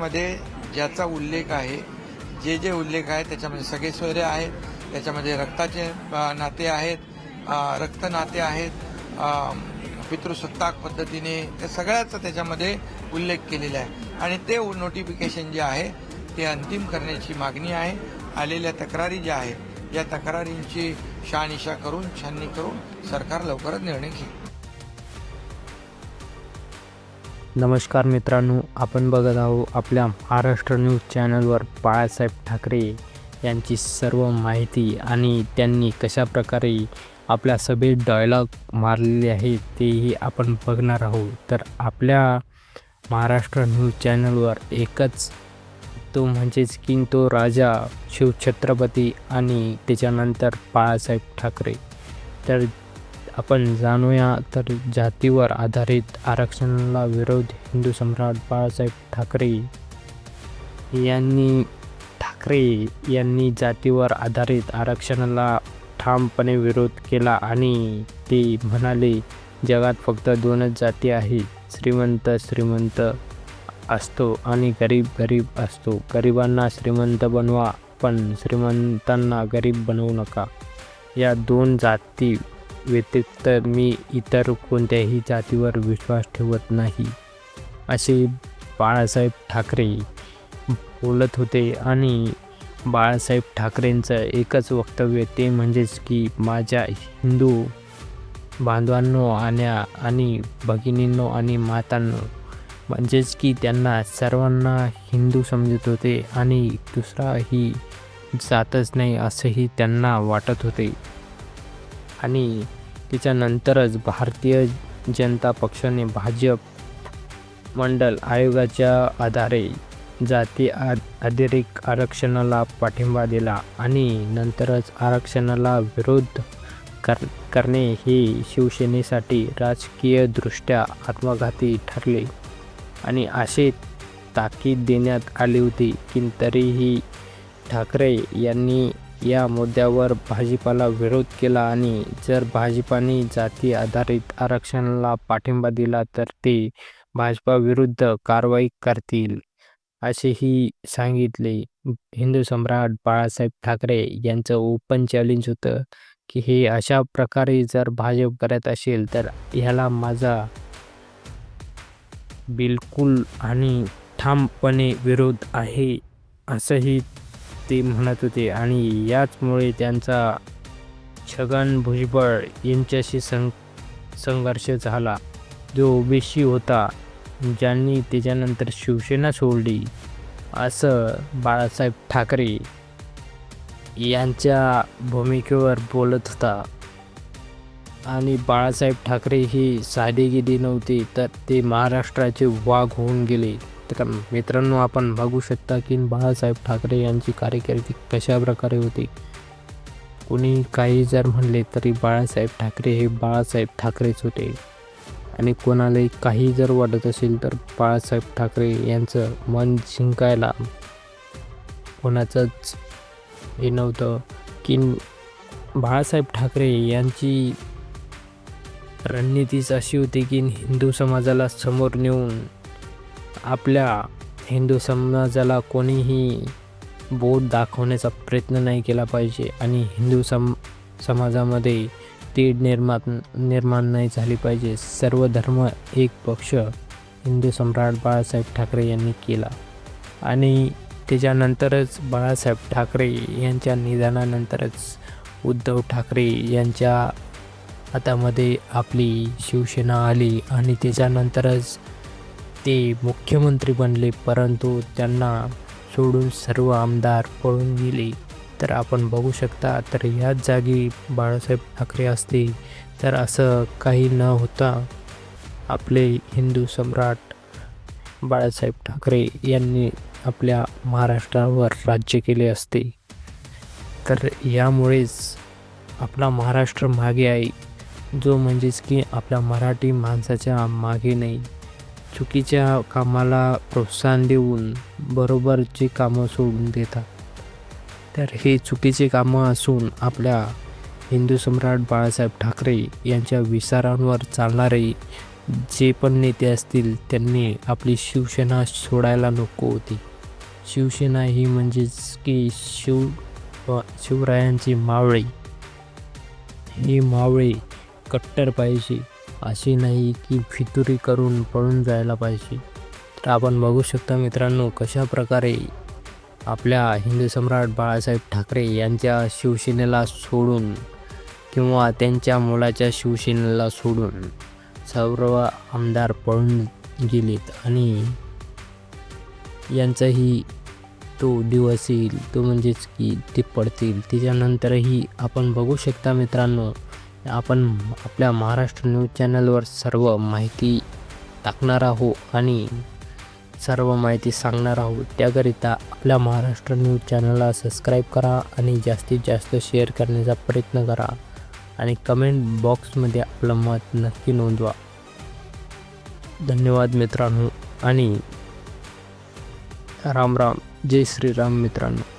मध्ये ज्याचा उल्लेख आहे जे जे उल्लेख आहे त्याच्यामध्ये सगळे सोयरे आहेत त्याच्यामध्ये रक्ताचे नाते आहेत रक्त नाते आहेत पितृसत्ताक पद्धतीने त्या सगळ्याचा त्याच्यामध्ये उल्लेख केलेला आहे. आणि ते नोटिफिकेशन जे आहे ते अंतिम करण्याची मागणी आहे. आलेल्या तक्रारी ज्या आहेत या तक्रारींची शहानिशा करून छाननी करून सरकार लवकरच निर्णय घेईल. नमस्कार मित्रांनो आपण बघत आहोत आपल्या महाराष्ट्र न्यूज चॅनलवर बाळासाहेब ठाकरे यांची सर्व माहिती आणि त्यांनी कशाप्रकारे आपल्या सभेत डायलॉग मारलेले आहे तेही आपण बघणार आहोत. तर आपल्या महाराष्ट्र न्यूज चॅनलवर एकच तो म्हणजेच की तो राजा शिवछत्रपती आणि त्याच्यानंतर बाळासाहेब ठाकरे. तर आपण जाणूया तर जातीवर आधारित आरक्षणाला विरोध हिंदू सम्राट बाळासाहेब ठाकरे यांनी ठाकरे यांनी जातीवर आधारित आरक्षणाला ठामपणे विरोध केला आणि ते म्हणाले जगात फक्त दोनच जाती आहेत श्रीमंत श्रीमंत असतो आणि गरीब गरीब असतो. गरिबांना श्रीमंत बनवा पण श्रीमंतांना गरीब बनवू नका. या दोन जाती व्यतिरिक्त मी इतर कोणत्याही जातीवर विश्वास ठेवत नाही असे बाळासाहेब ठाकरे बोलत होते. आणि बाळासाहेब ठाकरेंचं एकच वक्तव्य ते म्हणजेच की माझ्या हिंदू बांधवांनो आण्या आणि भगिनींनो आणि मातांनो म्हणजेच की त्यांना सर्वांना हिंदू समजत होते आणि दुसराही जातच नाही असंही त्यांना वाटत होते. आणि त्याच्यानंतरच भारतीय जनता पक्षाने भाजप मंडल आयोगाच्या आधारे जाती आ अतिरिक्त आरक्षणाला पाठिंबा दिला आणि नंतरच आरक्षणाला विरोध कर करणे हे शिवसेनेसाठी राजकीयदृष्ट्या आत्मघाती ठरले. आणि असे ताकीद देण्यात आली होती की तरीही ठाकरे यांनी या मुद्द्यावर भाजपाला विरोध केला आणि जर भाजपाने जाती आधारित आरक्षणाला पाठिंबा दिला तर ते भाजपाविरुद्ध कारवाई करतील असेही सांगितले. हिंदू सम्राट बाळासाहेब ठाकरे यांचं ओपन चॅलेंज होतं की हे अशा प्रकारे जर भाजप करत असेल तर ह्याला माझा बिलकुल आणि ठामपणे विरोध आहे असंही ते म्हणत होते आणि याचमुळे त्यांचा छगन भुजबळ यांच्याशी सं संघर्ष झाला. जो ओबीसी होता ज्यांनी त्याच्यानंतर शिवसेना सोडली असं बाळासाहेब ठाकरे यांच्या भूमिकेवर बोलत होता. आणि बाळासाहेब ठाकरे ही साधेगिरी नव्हती तर ते महाराष्ट्राचे वाघ होऊन गेले. तर मित्रांनो आपण बघू शकता की बाळासाहेब ठाकरे यांची कारकिर्दी कशा प्रकारे होती? कोणी काही जर म्हणले तरी बाळासाहेब ठाकरे हे बाळासाहेब ठाकरेच होते. आणि कोणालाही काही जर वाटत असेल तर बाळासाहेब ठाकरे यांचं मन जिंकायला कोणाचंच हे नव्हतं. की बाळासाहेब ठाकरे यांची रणनीतीच अशी होती की हिंदू समाजाला समोर नेऊन आपल्या हिंदू समाजाला कोणीही बोट दाखवण्याचा प्रयत्न नाही केला पाहिजे आणि हिंदू सम समाजामध्ये तीड निर्माण निर्माण नाही झाली पाहिजे. सर्व धर्म एक पक्ष हिंदू सम्राट बाळासाहेब ठाकरे यांनी केला. आणि त्याच्यानंतरच बाळासाहेब ठाकरे यांच्या निधनानंतरच उद्धव ठाकरे यांच्या हातामध्ये आपली शिवसेना आली आणि त्याच्यानंतरच ते मुख्यमंत्री बनले परंतु त्यांना सोडून सर्व आमदार पळून गेले. तर आपण बघू शकता तर याच जागी बाळासाहेब ठाकरे असते तर असं काही न होता आपले हिंदू सम्राट बाळासाहेब ठाकरे यांनी आपल्या महाराष्ट्रावर राज्य केले असते. तर यामुळेच आपला महाराष्ट्र मागे आहे जो म्हणजेच की आपल्या मराठी माणसाच्या मागे नाही. चुकीच्या कामाला प्रोत्साहन देऊन बरोबरची कामं सोडून देतात. तर हे चुकीचे कामं असून आपल्या हिंदू सम्राट बाळासाहेब ठाकरे यांच्या विचारांवर चालणारे जे पण नेते असतील त्यांनी आपली शिवसेना सोडायला नको होती. शिवसेना ही म्हणजेच की शिव शिवरायांची मावळी. ही मावळी कट्टर पाहिजे. अशी नाही की फितुरी करून पळून जायला पाहिजे. तर आपण बघू शकता मित्रांनो कशा प्रकारे आपल्या हिंदू सम्राट बाळासाहेब ठाकरे यांच्या शिवसेनेला सोडून किंवा त्यांच्या मुलाच्या शिवसेनेला सोडून सर्व आमदार पळून गेलेत आणि यांचाही तो दिवस येईल तो म्हणजेच की ते पडतील. त्याच्यानंतरही आपण बघू शकता मित्रांनो आपण आपल्या महाराष्ट्र न्यूज चॅनलवर सर्व माहिती टाकणार आहोत आणि सर्व माहिती सांगणार आहोत. त्याकरिता आपल्या महाराष्ट्र न्यूज चॅनलला सबस्क्राईब करा आणि जास्तीत जास्त शेअर करण्याचा प्रयत्न करा आणि कमेंट बॉक्समध्ये आपलं मत नक्की नोंदवा. धन्यवाद मित्रांनो आणि राम राम. जय श्रीराम मित्रांनो.